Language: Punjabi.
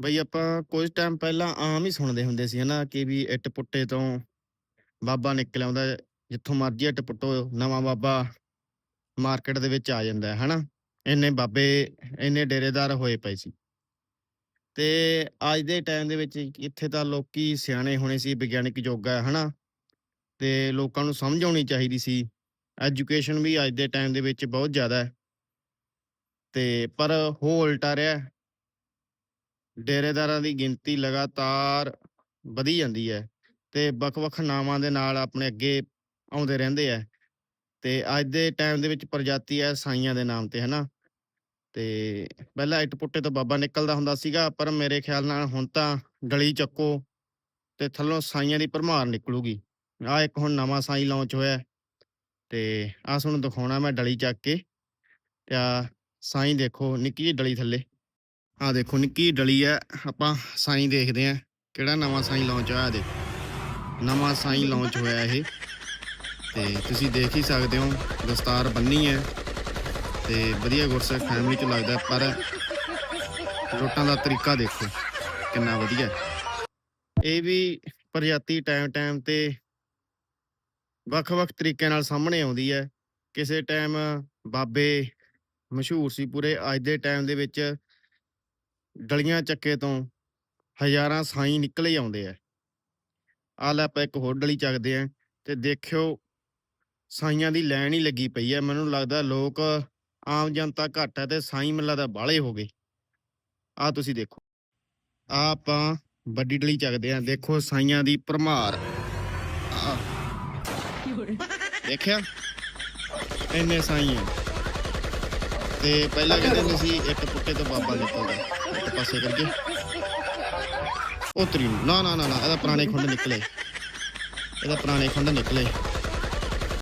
ਬਈ ਆਪਾਂ ਕੁਝ ਟਾਈਮ ਪਹਿਲਾਂ ਆਮ ਹੀ ਸੁਣਦੇ ਹੁੰਦੇ ਸੀ, ਹਨਾ, ਕਿ ਵੀ ਇੱਟ ਪੁੱਟੇ ਤੋਂ ਬਾਬਾ ਨਿਕਲ ਆਉਂਦਾ, ਜਿੱਥੋਂ ਮਰਜ਼ੀ ਇੱਟ ਪੁੱਟੋ, ਨਵਾਂ ਬਾਬਾ ਮਾਰਕੀਟ ਦੇ ਵਿੱਚ ਆ ਜਾਂਦਾ ਹੈ ਹਨਾ। ਇੰਨੇ ਬਾਬੇ, ਇੰਨੇ ਡੇਰੇਦਾਰ ਹੋਏ ਪਏ ਸੀ। ਤੇ ਅੱਜ ਦੇ ਟਾਈਮ ਦੇ ਵਿੱਚ ਇੱਥੇ ਤਾਂ ਲੋਕੀ ਸਿਆਣੇ ਹੋਣੇ ਸੀ, ਵਿਗਿਆਨਿਕ ਯੁੱਗ ਹੈ ਹਨਾ। ਤੇ ਲੋਕਾਂ ਨੂੰ ਸਮਝ ਆਉਣੀ ਚਾਹੀਦੀ ਸੀ। ਐਜੂਕੇਸ਼ਨ ਵੀ ਅੱਜ ਦੇ ਟਾਈਮ ਦੇ ਵਿੱਚ ਬਹੁਤ ਜ਼ਿਆਦਾ ਹੈ। ਤੇ ਪਰ ਹੋ ਉਲਟਾ ਰਿਹਾ। ਡੇਰੇਦਾਰਾਂ ਦੀ ਗਿਣਤੀ ਲਗਾਤਾਰ ਵਧੀ ਜਾਂਦੀ ਹੈ ਤੇ ਵੱਖ-ਵੱਖ ਨਾਵਾਂ ਦੇ ਨਾਲ ਆਪਣੇ ਅੱਗੇ ਆਉਂਦੇ ਰਹਿੰਦੇ ਆ ਤੇ ਅੱਜ ਦੇ ਟਾਈਮ ਦੇ ਵਿੱਚ ਪ੍ਰਜਾਤੀ ਹੈ ਸਾਈਆਂ ਦੇ ਨਾਮ ਤੇ, ਹਨਾ? ਤੇ ਪਹਿਲਾਂ ਇੱਟ ਪੁੱਟੇ ਤੋਂ ਬਾਬਾ ਨਿਕਲਦਾ ਹੁੰਦਾ ਸੀਗਾ, ਪਰ ਮੇਰੇ ਖਿਆਲ ਨਾਲ ਹੁਣ ਤਾਂ ਡਲੀ ਚੱਕੋ ਤੇ ਥੱਲੋਂ ਸਾਈਆਂ ਦੀ ਭਰਮਾਰ ਨਿਕਲੂਗੀ। ਆ ਇੱਕ ਹੁਣ ਨਵਾਂ ਸਾਈ ਲਾਂਚ ਹੋਇਆ ਤੇ ਆ ਤੁਹਾਨੂੰ ਦਿਖਾਉਣਾ ਮੈਂ ਡਲੀ ਚੱਕ ਕੇ ਤੇ ਆ ਸਾਈ ਦੇਖੋ, ਨਿੱਕੀ ਜਿਹੀ ਡਲੀ ਥੱਲੇ। ਆ ਦੇਖੋ ਨਿੱਕੀ ਡਲੀ ਹੈ। ਆਪਾਂ ਸਾਈ ਦੇਖਦੇ ਆ ਕਿਹੜਾ ਨਵਾਂ ਸਾਈ ਲਾਂਚ ਹੋਇਆ ਦੇਖੋ ਨਵਾਂ ਸਾਈ ਲਾਂਚ ਹੋਇਆ ਇਹ। ਤੇ ਤੁਸੀਂ ਦੇਖ ਹੀ ਸਕਦੇ ਹੋ ਦਸਤਾਰ ਬੰਨੀ ਹੈ। ਤੇ ਵਧੀਆ ਗੁਰਸਿੱਖ ਫੈਮਿਲੀ ਚ ਲੱਗਦਾ ਪਰ ਰੋਟਾਂ ਦਾ ਤਰੀਕਾ ਦੇਖੋ ਕਿੰਨਾ ਵਧੀਆ। ਇਹ ਵੀ ਪ੍ਰਜਾਤੀ ਟਾਈਮ ਟਾਈਮ ਤੇ ਵੱਖ-ਵੱਖ ਤਰੀਕਿਆਂ ਨਾਲ ਸਾਹਮਣੇ ਆਉਂਦੀ ਹੈ। ਕਿਸੇ ਟਾਈਮ ਬਾਬੇ ਮਸ਼ਹੂਰ ਸੀ ਪੂਰੇ ਅੱਜ ਦੇ ਟਾਈਮ ਦੇ ਵਿੱਚ ਡਲੀਆਂ ਚੱਕੇ ਤੋਂ ਹਜ਼ਾਰਾਂ ਸਾਈ ਨਿਕਲੇ ਆਉਂਦੇ ਆ। ਆ ਲੈ ਆਪਾਂ ਇੱਕ ਹੋਰ ਡਲੀ ਚੱਕਦੇ ਆ ਤੇ ਦੇਖਿਓ ਸਾਈਆਂ ਦੀ ਲਾਈਨ ਹੀ ਲੱਗੀ ਪਈ ਹੈ ਮੈਨੂੰ ਲੱਗਦਾ ਲੋਕ ਆਮ ਜਨਤਾ ਘੱਟ ਹੈ ਤੇ ਸਾਈ ਮੈਨੂੰ ਲੱਗਦਾ ਬਾਹਲੇ ਹੋ ਗਏ। ਆ ਤੁਸੀਂ ਦੇਖੋ। ਆ ਆਪਾਂ ਵੱਡੀ ਡਲੀ ਚੱਕਦੇ ਆ। ਦੇਖੋ ਸਾਈਆਂ ਦੀ ਭਰਮਾਰ। ਦੇਖਿਆ? ਇੰਨੇ ਸਾਈ ਆ। ਤੇ ਪਹਿਲਾਂ ਕਹਿੰਦੇ ਹੁੰਦੇ ਸੀ, ਇੱਕ ਪੁੱਟੇ ਤੋਂ ਬਾਬਾ ਨਿਕਲਦਾ, ਇੱਕ ਪਾਸੇ ਕਰਕੇ। ਉਤਰੀ ਨੂੰ ਨਾ ਨਾ ਨਾ ਨਾ, ਇਹਦਾ ਪੁਰਾਣੇ ਖੁੰਡ ਨਿਕਲੇ। ਇਹਦਾ ਪੁਰਾਣੇ ਖੁੰਡ ਨਿਕਲੇ।